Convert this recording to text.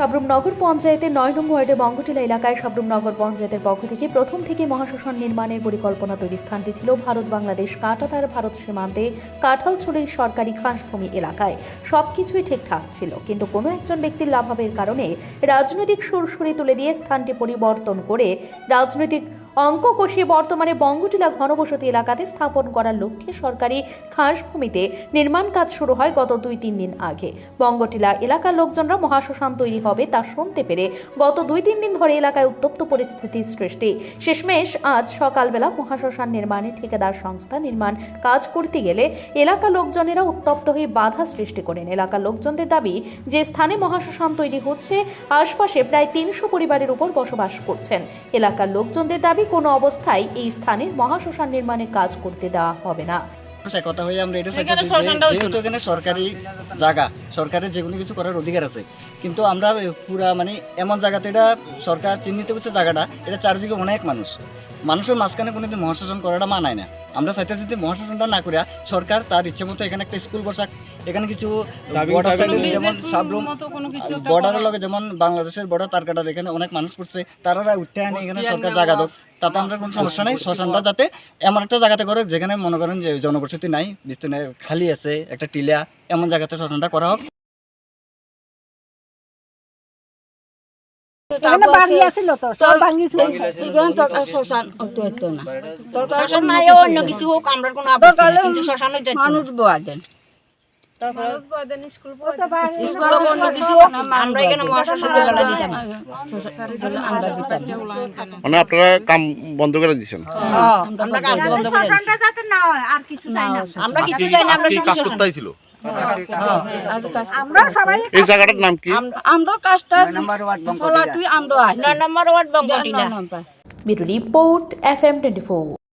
সাবরুম নগর পঞ্চায়েতের নয় নম্বর ওয়ার্ডে বঙ্গটিলা এলাকায় সাবরুম নগর পঞ্চায়েতের পক্ষ থেকে প্রথম থেকে মহাশোষণ নির্মাণের পরিকল্পনা তৈরি স্থানটি ছিল ভারত বাংলাদেশ কাটাতার ভারত সীমান্তে কাঁঠালছড়ির সরকারি খাসভূমি এলাকায়। সবকিছুই ঠিকঠাক ছিল, কিন্তু কোনো একজন ব্যক্তির লাভাবের কারণে রাজনৈতিক সুরসুরি তুলে দিয়ে স্থানটি পরিবর্তন করে রাজনৈতিক অঙ্ক কষিয়ে বর্তমানে বঙ্গটিলা ঘনবসতি এলাকাতে স্থাপন করার লক্ষ্যে সরকারি খাসভূমিতে নির্মাণ কাজ শুরু হয় গত দুই তিন দিন আগে। বঙ্গটিলা এলাকার লোকজনরা মহাশ্মশান তৈরি হবে তা শুনতে পেরে গত দুই তিন দিন ধরে এলাকায় উত্তপ্ত পরিস্থিতির সৃষ্টি। শেষমেশ আজ সকালবেলা মহাশ্মশান নির্মাণে ঠিকাদার সংস্থা নির্মাণ কাজ করতে গেলে এলাকার লোকজনেরা উত্তপ্ত হয়ে বাধা সৃষ্টি করেন। এলাকার লোকজনদের দাবি, যে স্থানে মহাশ্মশান তৈরি হচ্ছে, আশপাশে প্রায় তিনশো পরিবারের উপর বসবাস করছেন। এলাকার লোকজনদের দাবি কোনো অবস্থায় এই স্থানের মহাশ্মশান নির্মাণে কাজ করতে দেওয়া হবে না। কথা হয়ে আমরা এটা যেহেতু এখানে সরকারি জায়গা সরকারের যে কোনো কিছু করার অধিকার আছে। কিন্তু আমরা পুরা মানে এমন জায়গাতে এটা সরকার চিহ্নিত করছে জায়গাটা এটা চারিদিকে অনেক মানুষ। মানুষের মাঝখানে কোনোদিন মহাশাসন করাটা মানায় না। আমরা চাইতেছি যে মহাশাসনটা না করিয়া সরকার তার ইচ্ছে মতো এখানে একটা স্কুল বসাক এখানে কিছু বর্ডার যেমন সাবরুম মতো কোনো কিছু একটা বর্ডারের লগে যেমন বাংলাদেশের বর্ডার তার কাটার এখানে অনেক মানুষ পড়ছে তারা উঠতে আনে এখানে সরকার জায়গা দোক। তাতে আমরা কোনো সমস্যা নেই শ্মশানটা যাতে এমন একটা জায়গাতে করে যেখানে মনে করেন যে জনবসতি নাই বিস্তীর্ণ খালি আছে একটা টিলা। এমন জায়গাতে শ্মশানটা করা হোক। মানুষ বোয়া দেন। মানে আপনারা কাম বন্ধ করে দিচ্ছেন আমরা কাজ বন্ধ করে হয় আর কিছু চাই না। আমরা কিছু চাই না আমরা কাজ করতে আমরা সবাই এই জায়গাটার নাম কি? আমরা কাজটা আমরা নম্বর ওয়ার্ড রিপোর্ট